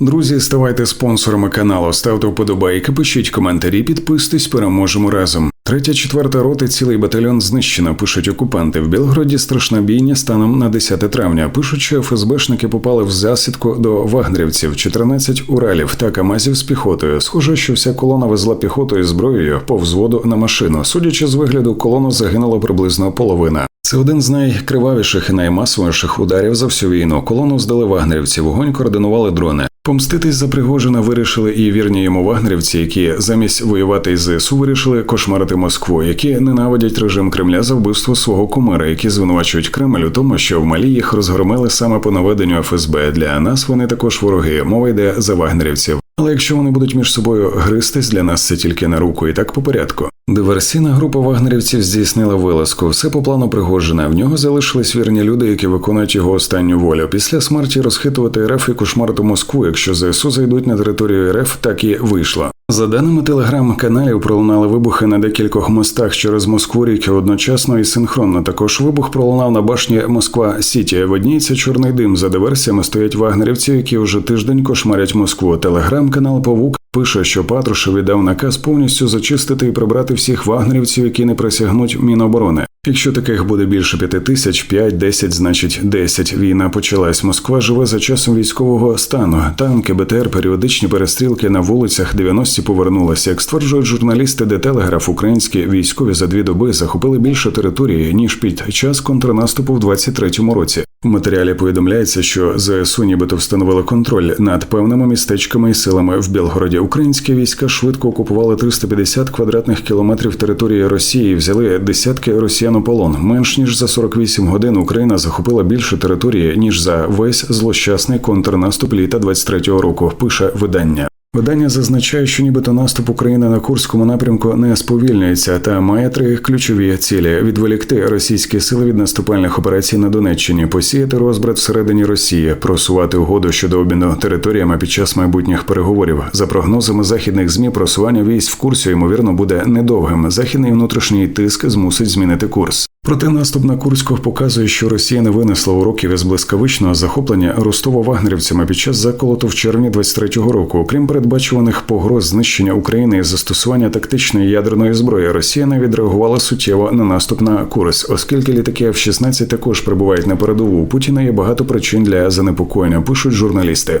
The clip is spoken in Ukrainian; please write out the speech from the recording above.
Друзі, ставайте спонсорами каналу, ставте вподобайки, пишіть коментарі, підписуйтесь, переможемо разом. Третя, четверта роти, цілий батальйон знищено. Пишуть окупанти. В Білгороді страшна бійня станом на 10 травня. Пишуть, що ФСБшники попали в засідку до вагнерівців, 14 уралів та камазів з піхотою. Схоже, що вся колона везла піхотою і зброєю по взводу на машину. Судячи з вигляду, колону загинуло приблизно половина. Це один з найкривавіших і наймасовіших ударів за всю війну. Колону здали вагнерівці, вогонь координували дрони. Помститись за Пригожина вирішили і вірні йому вагнерівці, які замість воювати із ЗСУ вирішили кошмарити Москву, які ненавидять режим Кремля за вбивство свого кумира, які звинувачують Кремль у тому, що в Малі їх розгромили саме по наведенню ФСБ. Для нас вони також вороги. Мова йде за вагнерівців. Але якщо вони будуть між собою гристись, для нас це тільки на руку, і так по порядку. Диверсійна група вагнерівців здійснила вилазку. Все по плану Пригожина. В нього залишились вірні люди, які виконують його останню волю. Після смерті розхитувати РФ і кошмарити Москву. Якщо ЗСУ зайдуть на територію РФ, так і вийшло. За даними телеграм-каналів, пролунали вибухи на декількох мостах через Москву ріки одночасно і синхронно. Також вибух пролунав на башні Москва Сіті. Видніється чорний дим. За диверсіями стоять вагнерівці, які вже тиждень кошмарять Москву. Телеграм-канал Павук пише, що Патрушев віддав наказ повністю зачистити і прибрати всіх вагнерівців, які не присягнуть Міноборони. Якщо таких буде більше п'яти тисяч, п'ять, десять, значить десять. Війна почалась. Москва живе за часом військового стану. Танки, БТР, періодичні перестрілки на вулицях 90-ті повернулися. Як стверджують журналісти, де телеграф, українські військові за дві доби захопили більше території ніж під час контрнаступу в 23-му році. У матеріалі повідомляється, що ЗСУ нібито встановили контроль над певними містечками і силами в Білгороді. Українські війська швидко окупували 350 квадратних кілометрів території Росії, і взяли десятки росіян у полон. Менш ніж за 48 годин Україна захопила більше території ніж за весь злощасний контрнаступ літа 23-го року. Пише видання. Видання зазначає, що нібито наступ України на Курському напрямку не сповільнюється та має три ключові цілі: відволікти російські сили від наступальних операцій на Донеччині, посіяти розбрат всередині Росії, просувати угоду щодо обміну територіями під час майбутніх переговорів. За прогнозами західних змі, просування військ в курсі ймовірно буде недовгим. Західний внутрішній тиск змусить змінити курс. Проте наступ на Курську показує, що Росія не винесла уроків із блискавичного захоплення Ростова-Вагнерівцями під час заколоту в червні 23-го року. Крім передбачуваних погроз знищення України і застосування тактичної ядерної зброї, Росія не відреагувала суттєво на наступ на Курс, оскільки літаки F-16 також прибувають на передову. У Путіна є багато причин для занепокоєння. Пишуть журналісти.